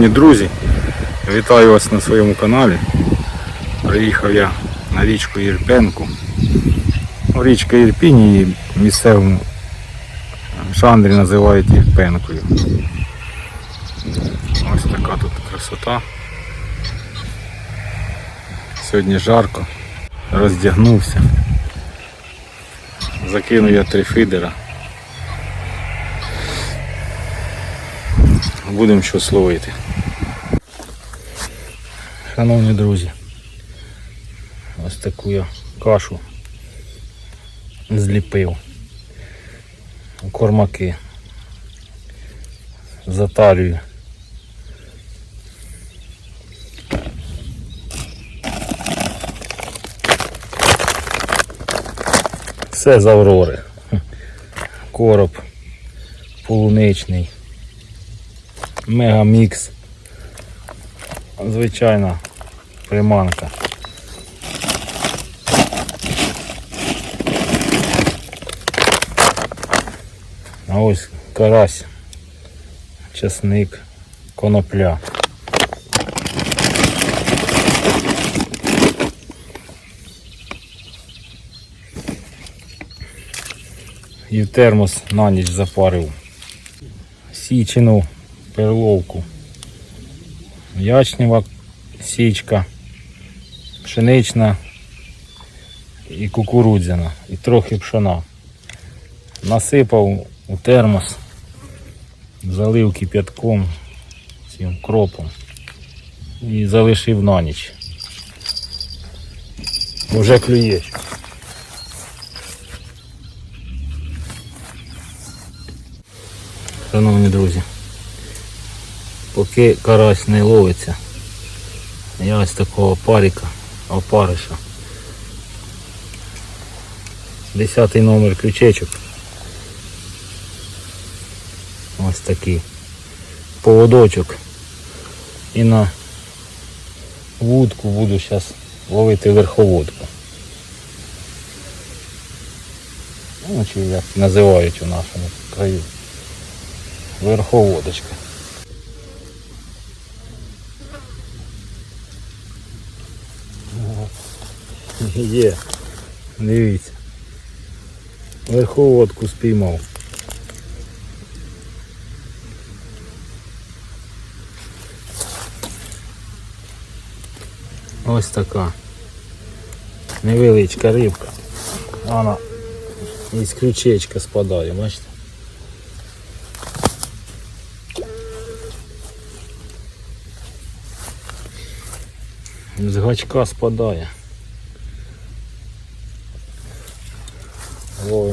Шановні друзі, вітаю вас на своєму каналі. Приїхав я на річку Ірпенку. Річка Ірпінь її в місцевому жанрі називають Ірпенкою. Ось така тут красота. Сьогодні жарко, роздягнувся. Закинув я три фідера. Будемо щось ловити. Шановні друзі, ось таку я кашу зліпив. Кормаки. Затарюю. Все з аврори. Короб полуничний. Мегамікс. Звичайна приманка. А ось карась, часник, конопля. І термос на ніч запарив. Січену перловку. Ячнева січка, пшенична і кукурудзяна, і трохи пшона. Насипав у термос, залив кип'ятком, цим кропом і залишив на ніч. Вже клює. Шановні друзі, поки карась не ловиться, я ось такого паріка, опариша. Десятий номер крючечок. Ось такий поводочок. І на вудку буду зараз ловити верховодку. Ну, чи як називають у нашому краю. Верховодочка. Є. Дивіться. Верховодку спіймав. Ось така. Невеличка рибка. Вона із крючечка спадає, бачите? З гачка спадає.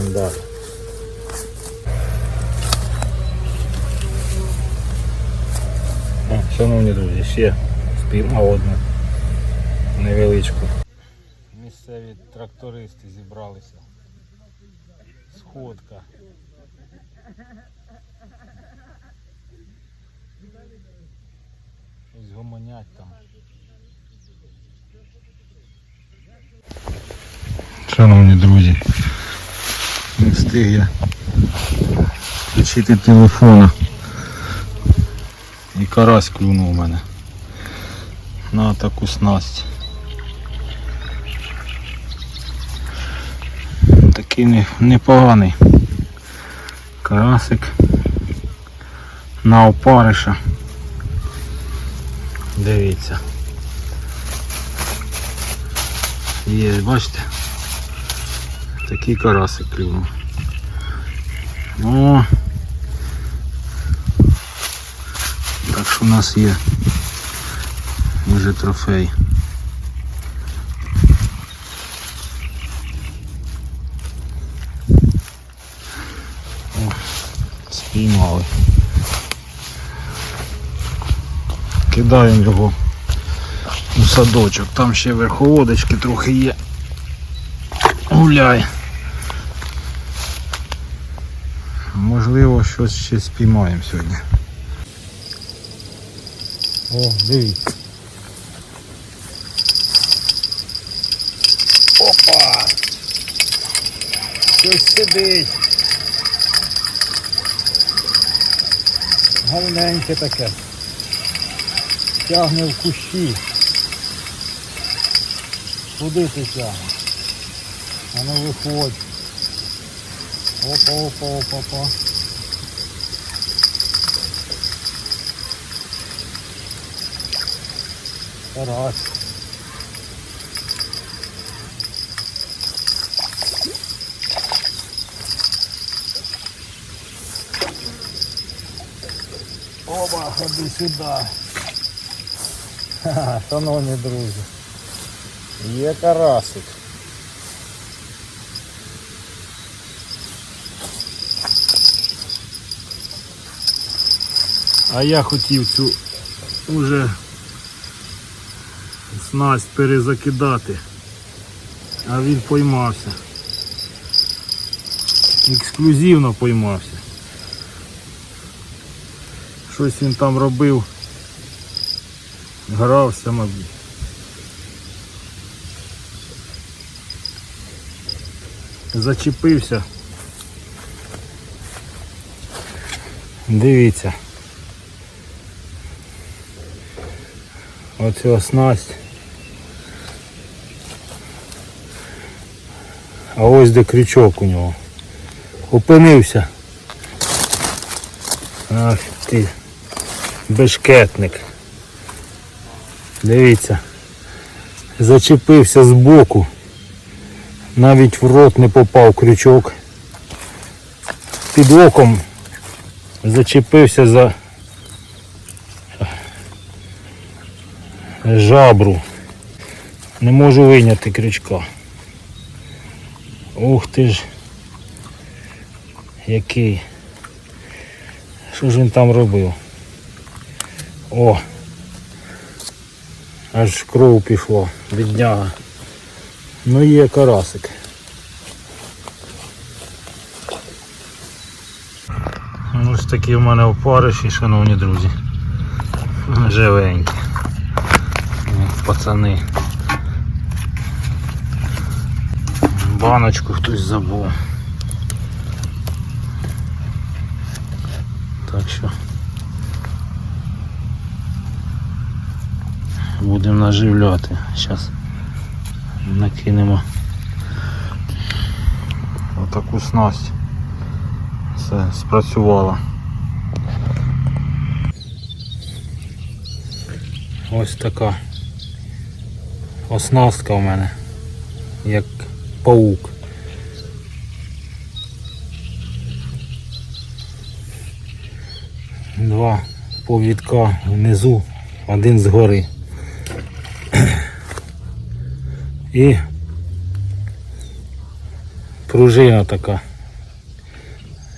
Ловим далі. О, Шановні друзі, ще спіймав одну невеличку. Місцеві трактористи зібралися. Сходка. Щось гомонять там. Шановні друзі, встиг я включити телефона. І карась клюнув у мене на таку снасть. Такий непоганий карасик на опариша. Дивіться. Є, бачите? Такий карасик клюнув. О! Так що у нас є вже трофей. О, спіймали. Кидаємо його у садочок. Там ще верховодочки трохи є. Гуляй. Можливо, щось ще спіймаємо сьогодні. О, дивіться. Опа! Щось сидить. Гарненьке таке. Тягне в кущі. Куди ти тягнеш? А ну виходь. Опа, опа, опа, опа. Карась. Оба, ходи сюди. Ха-ха, Шановні друзі. Є карасик. А я хотів цю уже снасть перезакидати. А він поймався. Ексклюзивно поймався. Щось він там робив. Грався, мабуть. Зачепився. Дивіться. Оця снасть. А ось де крючок у нього. Опинився. Ах ти. Бешкетник. Дивіться. Зачепився збоку. Навіть в рот не попав крючок. Під оком зачепився за жабру. Не можу вийняти крючка. Ух ти ж. Який. Що ж він там робив? О! Аж кров пішло, бідняга. Ну є карасик. Ну, Ось такі в мене опариші, шановні друзі. Живенькі. Пацани. Баночку хтось забув. Так що будемо наживляти. Зараз накинемо отаку снасть. Все, спрацювало. Ось така оснастка у мене, як паук. Два повідка внизу, один згори. І пружина така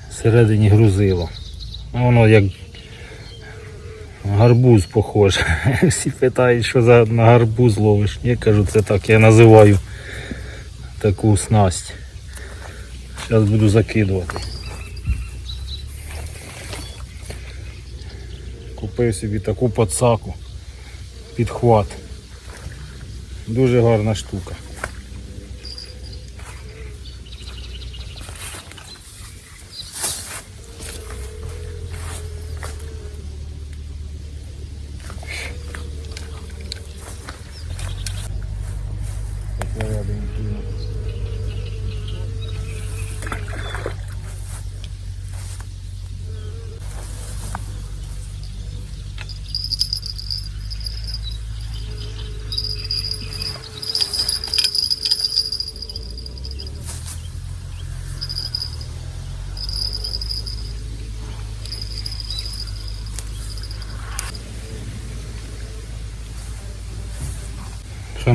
всередині грузила. Воно як гарбуз похоже. Всі питають, що за на гарбуз ловиш. Я кажу, це так, я називаю таку снасть. Зараз буду закидувати. Купив собі таку подсаку. Підхват. Дуже гарна штука.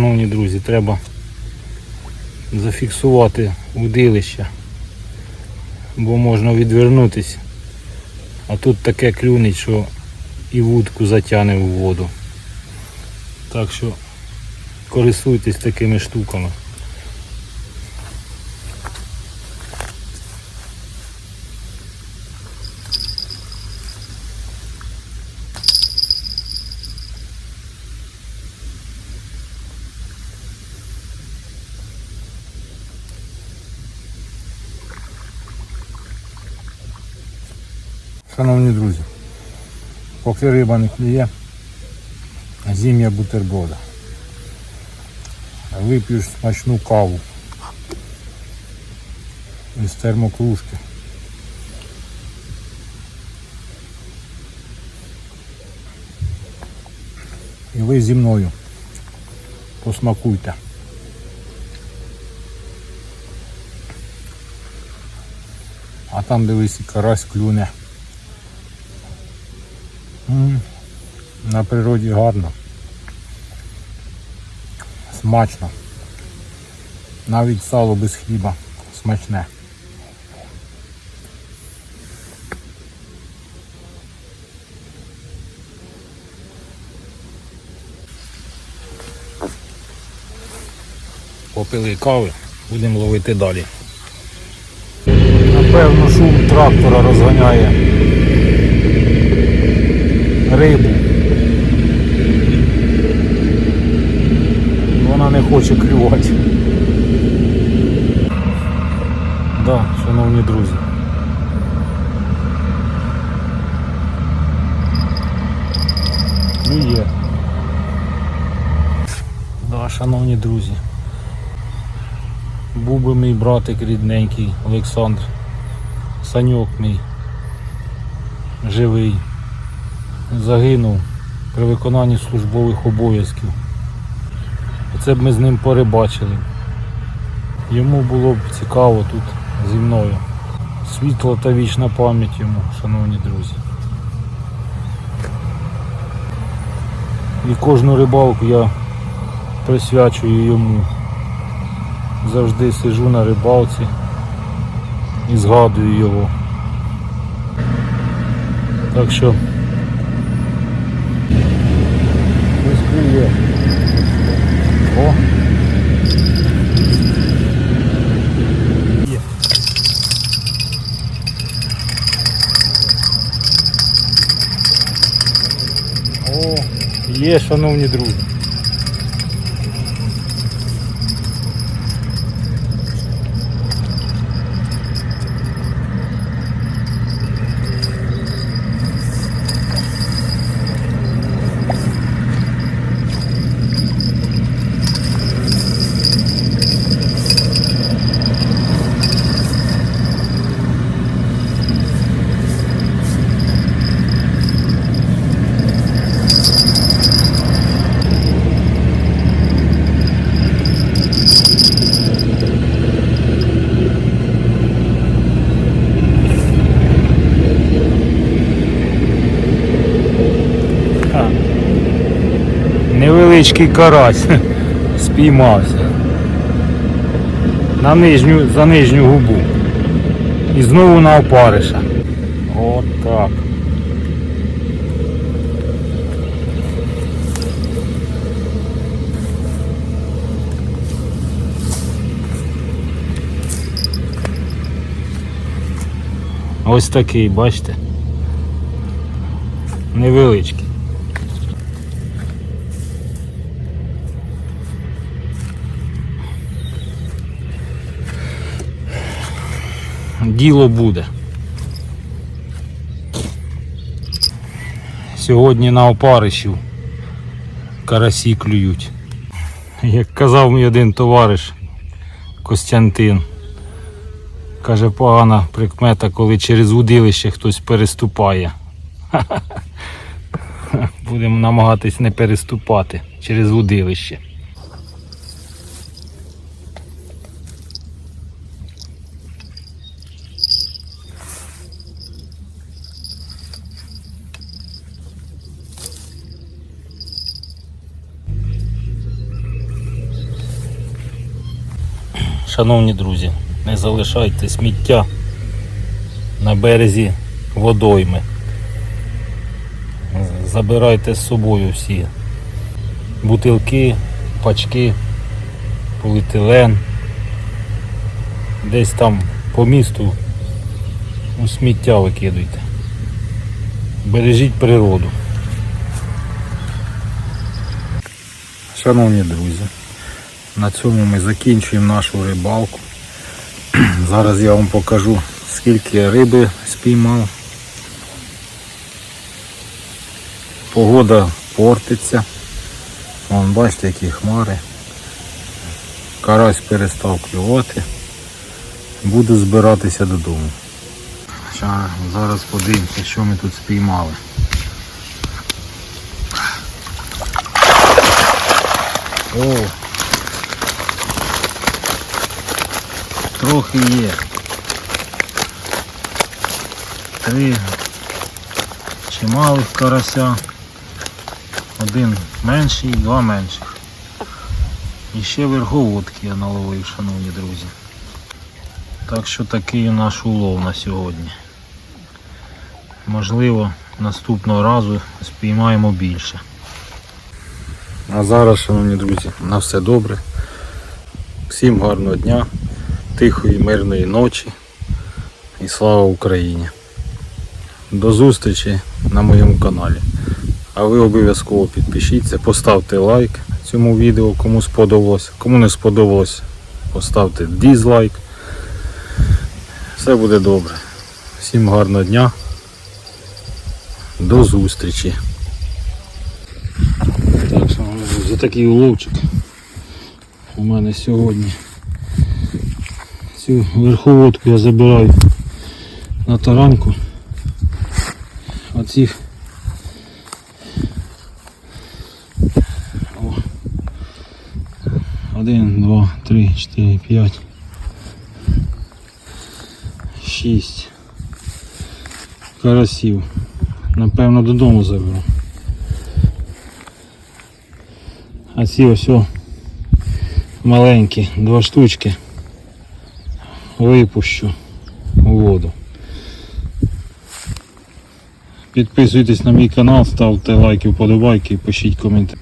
Шановні друзі, треба зафіксувати удилище, бо можна відвернутися. А тут таке клюнить, що і вудку затягне в воду. Так що користуйтесь такими штуками. Шановні друзі, поки риба не клює, зім'я бутерброда. Вип'єш смачну каву із термокружки. І ви зі мною посмакуйте. А там дивись і карась клюне. На природі гарно. Смачно. Навіть сало без хліба смачне. Попили кави, будемо ловити далі. Напевно, шум трактора розганяє рибу. Вона не хоче клювати. Да, шановні друзі. Клює. Да, шановні друзі. Був би мій братик рідненький Олександр. Саньок мій живий. Загинув при виконанні службових обов'язків. Оце б ми з ним порибачили. Йому було б цікаво тут зі мною. Світла та вічна пам'ять йому, шановні друзі. І кожну рибалку я присвячую йому. Завжди сижу на рибалці і згадую його. Так що ось клює. О! Є. О, є, шановні друзі. Невеличкий карась спіймався. На нижню, за нижню губу. І знову на опариша. От так. Ось такий, бачите? Невеличкий. Діло буде. Сьогодні на опаришів карасі клюють. Як казав мій один товариш Костянтин, каже, погана прикмета, коли через удилище хтось переступає. Будемо намагатись не переступати через удилище. Шановні друзі, не залишайте сміття на березі водойми. Забирайте з собою всі бутилки, пачки, поліетилен. Десь там по місту у сміття викидуйте. Бережіть природу. Шановні друзі, на цьому ми закінчуємо нашу рибалку. Зараз я вам покажу, скільки я риби спіймав. Погода портиться. Вон бачите, які хмари. Карась перестав клювати. Буду збиратися додому. Зараз подивимося, що ми тут спіймали. О! Трохи є. Три чималих карася. Один менший, два менших. І ще верховодки я наловив, шановні друзі. Так що такий наш улов на сьогодні. Можливо, наступного разу спіймаємо більше. А зараз, шановні друзі, на все добре. Всім гарного дня, тихої, мирної ночі і слава Україні. До зустрічі на моєму каналі. А ви обов'язково підпишіться, поставте лайк цьому відео, кому сподобалось. Кому не сподобалось, поставте дізлайк. Все буде добре. Всім гарного дня. До зустрічі. Так, шановні друзі, такий уловчик у мене сьогодні. Цю верховодку я забираю на таранку. Оцих О. Один, два, три, чотири, п'ять. Шість. Карасів. Напевно додому заберу. А ці ось о, маленькі, два штучки. Випущу у воду. Підписуйтесь на мій канал, ставте лайки, вподобайки пишіть коментарі.